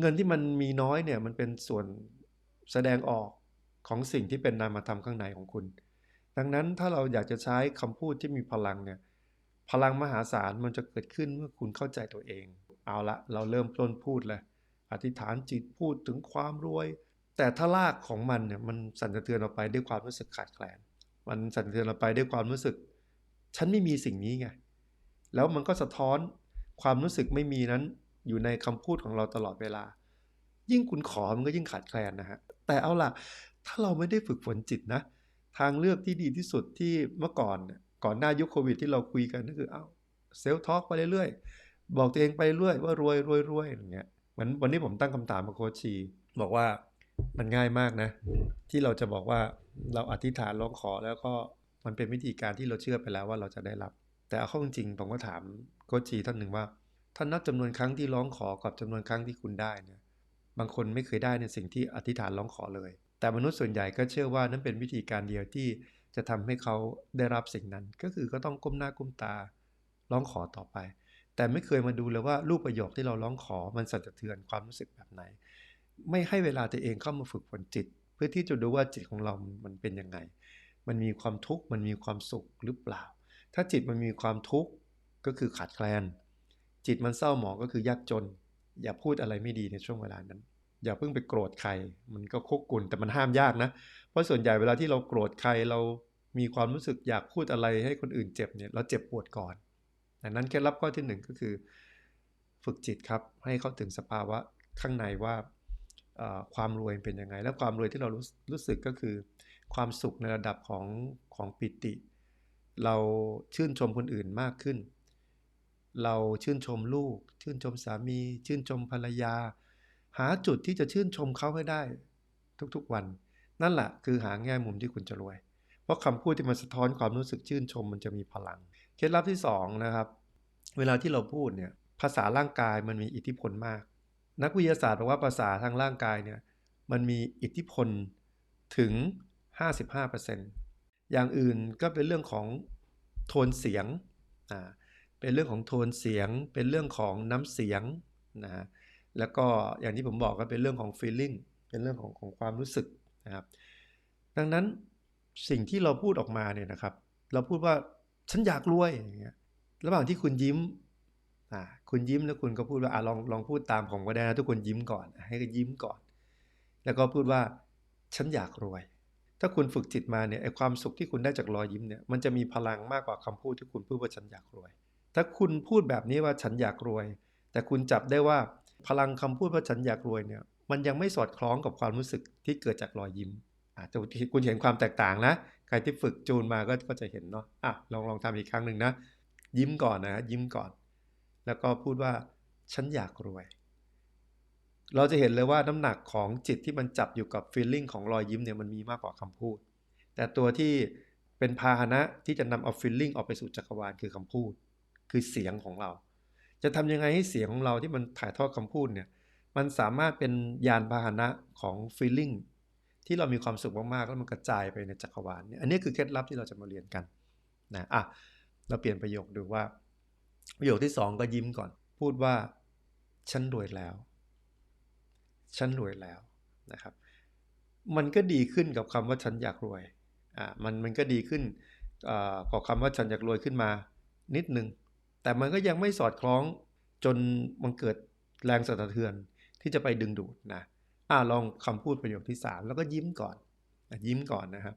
เงินที่มันมีน้อยเนี่ยมันเป็นส่วนแสดงออกของสิ่งที่เป็นนามธรรมข้างในของคุณ ดังนั้นถ้าเราอยากจะใช้คำพูดที่มีพลังเนี่ยพลังมหาศาลมันจะเกิดขึ้นเมื่อคุณเข้าใจตัวเอง เอาละเราเริ่มต้นพูดเลยอธิษฐานจิตพูดถึงความรวย แต่ถ้ารากของมันเนี่ยมันสั่นสะเทือนออกไปด้วยความรู้สึกขาดแคลน มันสั่นสะเทือนออกไปด้วยความรู้สึก ฉันไม่มีสิ่งนี้ไง แล้วมันก็สะท้อนความรู้สึกไม่มีนั้น อยู่ในคำพูดของเราตลอดเวลา ยิ่งคุณขอมันก็ยิ่งขาดแคลนนะฮะ แต่เอาล่ะ ถ้าเราไม่ได้ฝึกฝนจิตนะ ทางเลือกที่ดีที่สุดที่เมื่อก่อนเนี่ยก่อนหน้ายุคโควิดที่เราคุยกันก็คือเอาเซลล์ทอล์กไปเรื่อยๆ บอกตัวเองไปเรื่อยว่ารวยรวยรวยอย่างเงี้ยเหมือนวันนี้ผมตั้งคำถามกับโคชีบอกว่ามันง่ายมากนะ ที่เราจะบอกว่าเราอธิษฐานร้องขอแล้วก็มันเป็นวิธีการที่เราเชื่อไปแล้วว่าเราจะได้รับ แต่เอาเข้าจริงผมก็ถามโคชีท่านหนึ่งว่า ท่านับจำนวนครั้งที่ร้องขอกับจำนวนครั้งที่คุณได้เนี่ยบางคนไม่เคยได้ในสิ่งที่อธิษฐานร้องขอเลย แต่มนุษย์ส่วนใหญ่ก็เชื่อว่านั้นเป็นวิธีการเดียวที่จะทำให้เขาได้รับสิ่งนั้น ก็คือก็ต้องก้มหน้าก้มตาร้องขอต่อไป แต่ไม่เคยมาดูเลยว่ารูปประโยคที่เราร้องขอมันสั่นสะเทือนความรู้สึกแบบไหน ไม่ให้เวลาตัวเองเข้ามาฝึกฝนจิต เพื่อที่จะดูว่าจิตของเรา มันเป็นยังไง มันมีความทุกข์ มันมีความสุขหรือเปล่า ถ้าจิตมันมีความทุกข์ก็คือขาดแคลน จิตมันเศร้าหมองก็คือยากจน อย่าพูดอะไรไม่ดีในช่วงเวลานั้น อย่าเพิ่งไปโกรธใคร มันก็คุกกุนแต่มันห้ามยากนะ เพราะส่วนใหญ่เวลาที่เราโกรธใครเรามีความรู้สึกอยากพูดอะไรให้คนอื่นเจ็บเนี่ยเราเจ็บปวดก่อนดังนั้นเคล็ดลับข้อที่หนึ่งก็คือ ฝึกจิตครับให้เข้าถึงสภาวะข้างในว่าความรวยเป็นยังไง และความรวยที่เรารู้รู้สึกก็คือ ความสุขในระดับของของปิติ เราชื่นชมคนอื่นมากขึ้น เราชื่นชมลูก ชื่นชมสามี ชื่นชมภรรยา หาจุดที่จะชื่นชมเขาให้ได้ ทุกๆวัน นั่นแหละคือหาแง่มุมที่คุณจะรวย เพราะคำพูดที่มันสะท้อนความรู้สึกชื่นชมมันจะมีพลัง เคล็ดลับที่2นะครับ เวลาที่เราพูดเนี่ยภาษาร่างกายมันมีอิทธิพลมาก นักวิทยาศาสตร์บอกว่าภาษาทางร่างกายเนี่ยมันมีอิทธิพลถึง 55%อย่างอื่นก็เป็นเรื่องของโทนเสียงอ่า เป็นเรื่องของโทนเสียง เป็นเรื่องของน้ำเสียงนะฮะแล้วก็อย่างที่ผมบอกก็เป็นเรื่องของ feeling เป็นเรื่องของของความรู้สึกนะครับ ดังนั้นสิ่งที่เราพูดออกมาเนี่ยนะครับ เราพูดว่าฉันอยากรวยอย่างเงี้ยระหว่างที่คุณยิ้มอ่าคุณยิ้มแล้วคุณก็พูดว่าอ่าลองลองพูดตามผมก็ได้นะทุกคนยิ้มก่อน ให้ก็ยิ้มก่อน แล้วก็พูดว่าฉันอยากรวย ถ้าคุณฝึกจิตมาเนี่ยไอความสุขที่คุณได้จากรอยยิ้มเนี่ยมันจะมีพลังมากกว่าคำพูดที่คุณพูดว่าฉันอยากรวย ถ้าคุณพูดแบบนี้ว่าฉันอยากรวย แต่คุณจับได้ว่าพลังคำพูดว่าฉันอยากรวยเนี่ย มันยังไม่สอดคล้องกับความรู้สึกที่เกิดจากรอยยิ้มอาจจะคุณเห็นความแตกต่างนะ ใครที่ฝึกจูนมาก็ก็จะเห็นเนาะอะลองลองทำอีกครั้งหนึ่งนะ ยิ้มก่อนนะยิ้มก่อน แล้วก็พูดว่าฉันอยากรวย เราจะเห็นเลยว่าน้ำหนักของจิตที่มันจับอยู่กับฟีลลิ่งของรอยยิ้มเนี่ยมันมีมากกว่าคำพูด แต่ตัวที่เป็นพาหนะที่จะนำเอาฟีลลิ่งออกไปสู่จักรวาลคือคำพูด คือเสียงของเรา จะทำยังไงให้เสียงของเราที่มันถ่ายทอดคำพูดเนี่ยมันสามารถเป็นยานพาหนะของฟีลลิ่งที่เรามีความสุขมากๆ แล้วมันกระจายไปในจักรวาลเนี่ยอันนี้คือเคล็ดลับที่เราจะมาเรียนกันนะอะเราเปลี่ยนประโยคดูว่า ประโยคที่สองก็ยิ้มก่อน พูดว่า ฉันรวยแล้ว ฉันรวยแล้วนะครับ มันก็ดีขึ้นกับคำว่าฉันอยากรวยอ่ามันมันก็ดีขึ้นกับคำว่าฉันอยากรวยขึ้นมานิดนึง แต่มันก็ยังไม่สอดคล้องจนมันเกิดแรงสั่นสะเทือนที่จะไปดึงดูดนะอ่าลองคำพูดประโยคที่ 3 แล้วก็ยิ้มก่อน ยิ้มก่อนนะครับ